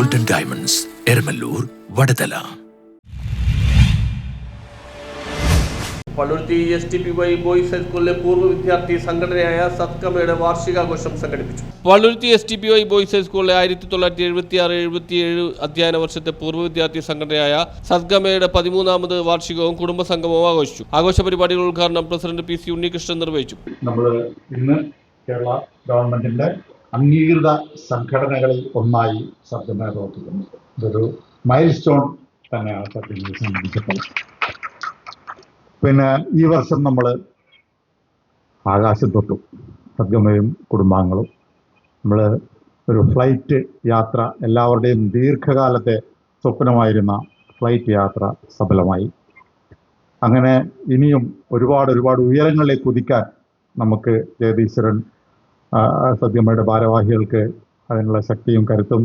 Eramallur Vadathala Palluruthy S T P Y boys ഹൈസ്കൂളിലെ പൂർവ വിദ്യാർത്ഥി സംഘടനയായ സത്കമയുടെ വാർഷികാഘോഷം സംഘടിപ്പിച്ചു. Palluruthy S T P Y boys ഹൈസ്കൂളിലെ ആയിരത്തി തൊള്ളായിരത്തി എഴുപത്തി ആറ് എഴുപത്തി ഏഴ് അധ്യയന വർഷത്തെ പൂർവ വിദ്യാർത്ഥി സംഘടനയായ സദ്ഗമയുടെ പതിമൂന്നാമത് വാർഷികവും കുടുംബ സംഗമവും ആഘോഷിച്ചു. ആഘോഷ പരിപാടികളുടെ ഉദ്ഘാടനം പ്രസിഡന്റ് പി സി ഉണ്ണികൃഷ്ണൻ നിർവഹിച്ചു. നമ്മൾ ഇന്ന് കേരള ഗവൺമെന്റിന്റെ അംഗീകൃത സംഘടനകളിൽ ഒന്നായി സത്യമായി പ്രവർത്തിക്കുന്നു. ഇതൊരു മൈൽ സ്റ്റോൺ തന്നെയാണ് സബ്ജമയെ സംബന്ധിച്ചിട്ടുള്ളത്. പിന്നെ ഈ വർഷം നമ്മൾ ആകാശത്തൊട്ടു തൊട്ടു സദ്ഗമയും കുടുംബാംഗങ്ങളും നമ്മൾ ഒരു ഫ്ലൈറ്റ് യാത്ര എല്ലാവരുടെയും ദീർഘകാലത്തെ സ്വപ്നമായിരുന്ന ഫ്ലൈറ്റ് യാത്ര സഫലമായി. അങ്ങനെ ഇനിയും ഒരുപാട് ഒരുപാട് ഉയരങ്ങളിലേക്ക് കുതിക്കാൻ നമുക്ക് ജഗദീശ്വരൻ സത്യമ്മയുടെ ഭാരവാഹികൾക്ക് അതിനുള്ള ശക്തിയും കരുത്തും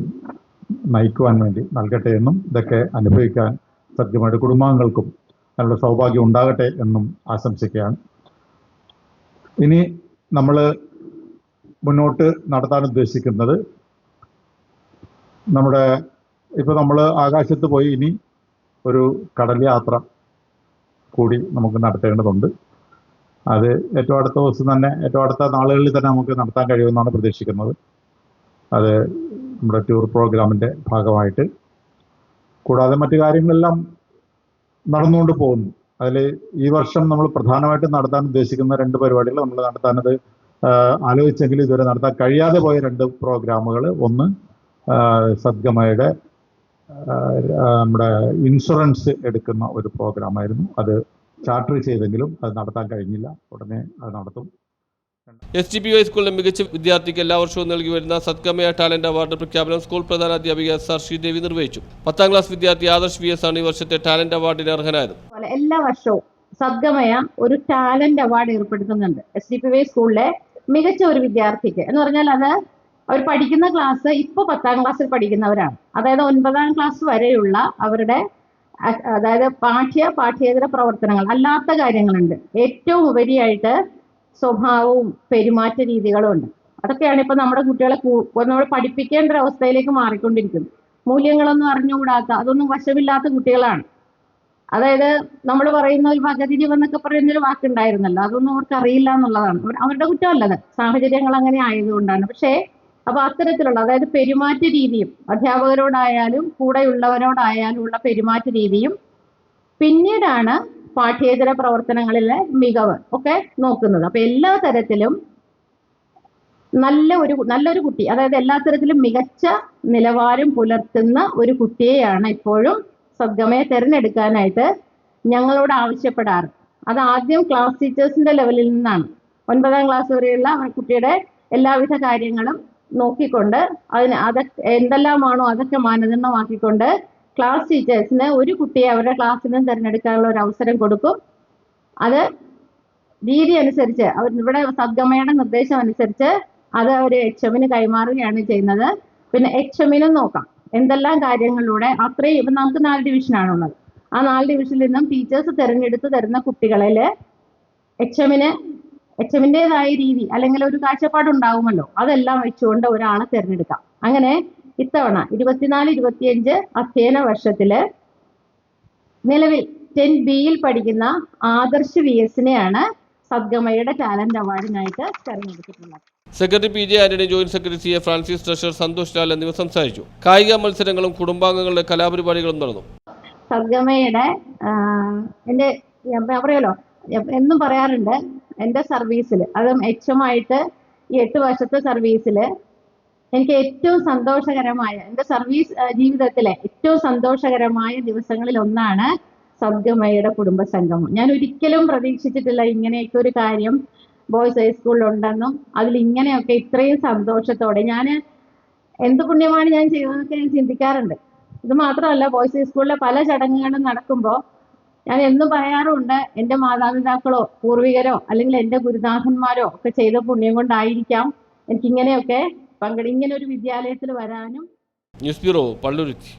നയിക്കുവാൻ വേണ്ടി നൽകട്ടെ എന്നും ഇതൊക്കെ അനുഭവിക്കാൻ സത്യമ്മയുടെ കുടുംബാംഗങ്ങൾക്കും അതിനുള്ള സൗഭാഗ്യം ഉണ്ടാകട്ടെ എന്നും ആശംസിക്കുകയാണ്. ഇനി നമ്മൾ മുന്നോട്ട് നടത്താൻ ഉദ്ദേശിക്കുന്നത് നമ്മുടെ ഇപ്പോൾ നമ്മൾ ആകാശത്ത് പോയി ഇനി ഒരു കടൽ യാത്ര കൂടി നമുക്ക് നടത്തേണ്ടതുണ്ട്. അത് ഏറ്റവും അടുത്ത ദിവസം തന്നെ ഏറ്റവും അടുത്ത നാളുകളിൽ തന്നെ നമുക്ക് നടത്താൻ കഴിയുമെന്നാണ് പ്രതീക്ഷിക്കുന്നത്. അത് നമ്മുടെ ടൂർ പ്രോഗ്രാമിന്റെ ഭാഗമായിട്ട്. കൂടാതെ മറ്റു കാര്യങ്ങളെല്ലാം നടന്നുകൊണ്ട് പോകുന്നു. അതിൽ ഈ വർഷം നമ്മൾ പ്രധാനമായിട്ടും നടത്താൻ ഉദ്ദേശിക്കുന്ന രണ്ട് പരിപാടികൾ നമ്മൾ നടത്താനത് ആലോചിച്ചെങ്കിലും ഇതുവരെ നടത്താൻ കഴിയാതെ പോയ രണ്ട് പ്രോഗ്രാമുകൾ. ഒന്ന് സദ്ഗമയുടെ നമ്മുടെ ഇൻഷുറൻസ് എടുക്കുന്ന ഒരു പ്രോഗ്രാമായിരുന്നു. അത് ചാർട്ടർ ചെയ്തെങ്കിലും അത് നടത്താൻ കഴിഞ്ഞില്ല. ഉടനെ അത് നടത്തും. എസ് ടി പി വൈ സ്കൂളിലെ മികച്ച വിദ്യാർത്ഥിക്ക് എല്ലാ വർഷവും നൽകി വരുന്ന സത്കമയ ടാലന്റ് അവാർഡ് പ്രഖ്യാപനം സ്കൂൾ പ്രധാന അധ്യാപിക എസ് ആർ ശ്രീദേവി നിർവഹിച്ചു. പത്താം ക്ലാസ് വിദ്യാർത്ഥി ആദർശ് വി എസ് ആണ് ഈ വർഷത്തെ ടാലന്റ് അവാർഡിന് അർഹനായത്. പോലെ എല്ലാ വർഷവും സദ്ഗമയ ഒരു ടാലന്റ് അവാർഡ് ഏർപ്പെടുത്തുന്നുണ്ട് എസ് ഡി പി വൈ സ്കൂളിലെ മികച്ച ഒരു വിദ്യാർത്ഥിക്ക്. എന്ന് പറഞ്ഞാൽ അത് അവർ പഠിക്കുന്ന ക്ലാസ് ഇപ്പൊ പത്താം ക്ലാസ്സിൽ പഠിക്കുന്നവരാണ്. അതായത് ഒൻപതാം ക്ലാസ് വരെയുള്ള അവരുടെ അതായത് പാഠ്യ പാഠ്യേതര പ്രവർത്തനങ്ങൾ അല്ലാത്ത കാര്യങ്ങളുണ്ട്. ഏറ്റവും ഉപരിയായിട്ട് സ്വഭാവവും പെരുമാറ്റ രീതികളും ഉണ്ട്. അതൊക്കെയാണ് ഇപ്പൊ നമ്മുടെ കുട്ടികളെ നമ്മൾ പഠിപ്പിക്കേണ്ട ഒരു അവസ്ഥയിലേക്ക് മാറിക്കൊണ്ടിരിക്കുന്നത്. മൂല്യങ്ങളൊന്നും അറിഞ്ഞുകൂടാത്ത അതൊന്നും വശമില്ലാത്ത കുട്ടികളാണ്. അതായത് നമ്മൾ പറയുന്ന ഒരു വകതിരിവ് എന്നൊക്കെ പറയുന്ന ഒരു വാക്കുണ്ടായിരുന്നല്ലോ അതൊന്നും അവർക്ക് അറിയില്ല എന്നുള്ളതാണ്. അവരുടെ കുറ്റമല്ലത് സാഹചര്യങ്ങൾ അങ്ങനെ ആയതുകൊണ്ടാണ്. പക്ഷേ അപ്പൊ അത്തരത്തിലുള്ള അതായത് പെരുമാറ്റ രീതിയും അധ്യാപകരോടായാലും കൂടെയുള്ളവരോടായാലും ഉള്ള പെരുമാറ്റ രീതിയും പിന്നീടാണ് പാഠ്യേതര പ്രവർത്തനങ്ങളിലെ മികവ് ഒക്കെ നോക്കുന്നത്. അപ്പൊ എല്ലാ തരത്തിലും നല്ല ഒരു നല്ലൊരു കുട്ടി അതായത് എല്ലാ തരത്തിലും മികച്ച നിലവാരം പുലർത്തുന്ന ഒരു കുട്ടിയെയാണ് ഇപ്പോഴും സദ്ഗമയെ തിരഞ്ഞെടുക്കാനായിട്ട് ഞങ്ങളോട് ആവശ്യപ്പെടാറ്. അത് ആദ്യം ക്ലാസ് ടീച്ചേഴ്സിന്റെ ലെവലിൽ നിന്നാണ്. ഒൻപതാം ക്ലാസ് വരെയുള്ള കുട്ടിയുടെ എല്ലാവിധ കാര്യങ്ങളും നോക്കിക്കൊണ്ട് അതിന് അത എന്തെല്ലാമാണോ അതൊക്കെ മാനദണ്ഡമാക്കിക്കൊണ്ട് ക്ലാസ് ടീച്ചേഴ്സിന് ഒരു കുട്ടിയെ അവരുടെ ക്ലാസ്സിൽ നിന്ന് തിരഞ്ഞെടുക്കാനുള്ള ഒരു അവസരം കൊടുക്കും. അത് രീതി അനുസരിച്ച് അവർ ഇവിടെ സദ്ഗമയുടെ നിർദ്ദേശം അനുസരിച്ച് അത് അവർ എമ്മിന് കൈമാറുകയാണ് ചെയ്യുന്നത്. പിന്നെ എമ്മിനും നോക്കാം. എന്തെല്ലാം കാര്യങ്ങളിലൂടെ അത്രയും ഇപ്പം നമുക്ക് നാല് ഡിവിഷനാണുള്ളത് ആ നാല് ഡിവിഷനിൽ നിന്നും ടീച്ചേഴ്സ് തിരഞ്ഞെടുത്ത് തരുന്ന കുട്ടികളിൽ എമ്മിന് എച്ച് എമ്മിന്റെതായ രീതി അല്ലെങ്കിൽ ഒരു കാഴ്ചപ്പാടുണ്ടാവുമല്ലോ. അതെല്ലാം വെച്ചുകൊണ്ട് ഒരാളെ തിരഞ്ഞെടുക്കാം. അങ്ങനെ ഇത്തവണ ഇരുപത്തിനാല് ഇരുപത്തിയഞ്ച് അധ്യയന വർഷത്തിൽ നിലവിൽ ടെൻ ബിയിൽ പഠിക്കുന്ന ആദർശ് വി എസിനെയാണ് സദ്ഗമയുടെ ടാലന്റ് അവാർഡിനായിട്ട് തെരഞ്ഞെടുത്തിട്ടുള്ളത്. Secretary P J Antony joint secretary C A Francis treasurer Santhosh Lal എന്നിവർ സംസാരിച്ചു. കായിക മത്സരങ്ങളും കുടുംബാംഗങ്ങളുടെ കലാപരിപാടികളും നടന്നു. സദ്ഗമയുടെ എന്റെ ഞാൻ പറയുമല്ലോ എന്നും പറയാറുണ്ട് എന്റെ സർവീസിൽ അതും എച്ച് എം ആയിട്ട് ഈ എട്ട് വർഷത്തെ സർവീസിൽ എനിക്ക് ഏറ്റവും സന്തോഷകരമായ എന്റെ സർവീസ് ജീവിതത്തിലെ ഏറ്റവും സന്തോഷകരമായ ദിവസങ്ങളിൽ ഒന്നാണ് സദ്യമയുടെ കുടുംബ സംഗമം ഞാൻ ഒരിക്കലും പ്രതീക്ഷിച്ചിട്ടില്ല ഇങ്ങനെയൊക്കെ ഒരു കാര്യം ബോയ്സ് ഹൈസ്കൂളിൽ ഉണ്ടെന്നും അതിൽ ഇങ്ങനെയൊക്കെ ഇത്രയും സന്തോഷത്തോടെ ഞാൻ എന്ത് പുണ്യമാണ് ഞാൻ ചെയ്തതെന്നൊക്കെ ഞാൻ ചിന്തിക്കാറുണ്ട്. ഇത് മാത്രമല്ല ബോയ്സ് ഹൈസ്കൂളിലെ പല ചടങ്ങുകളും നടക്കുമ്പോൾ ഞാൻ എന്നും പറയാറുണ്ട് എന്റെ മാതാപിതാക്കളോ പൂർവികരോ അല്ലെങ്കിൽ എന്റെ ഗുരുനാഥന്മാരോ ഒക്കെ ചെയ്ത പുണ്യം കൊണ്ടായിരിക്കാം എനിക്കിങ്ങനെയൊക്കെ പങ്കെടു ഇങ്ങനെ ഒരു വിദ്യാലയത്തിൽ വരാനും ന്യൂസ് ബ്യൂറോ പള്ളുരുത്തി.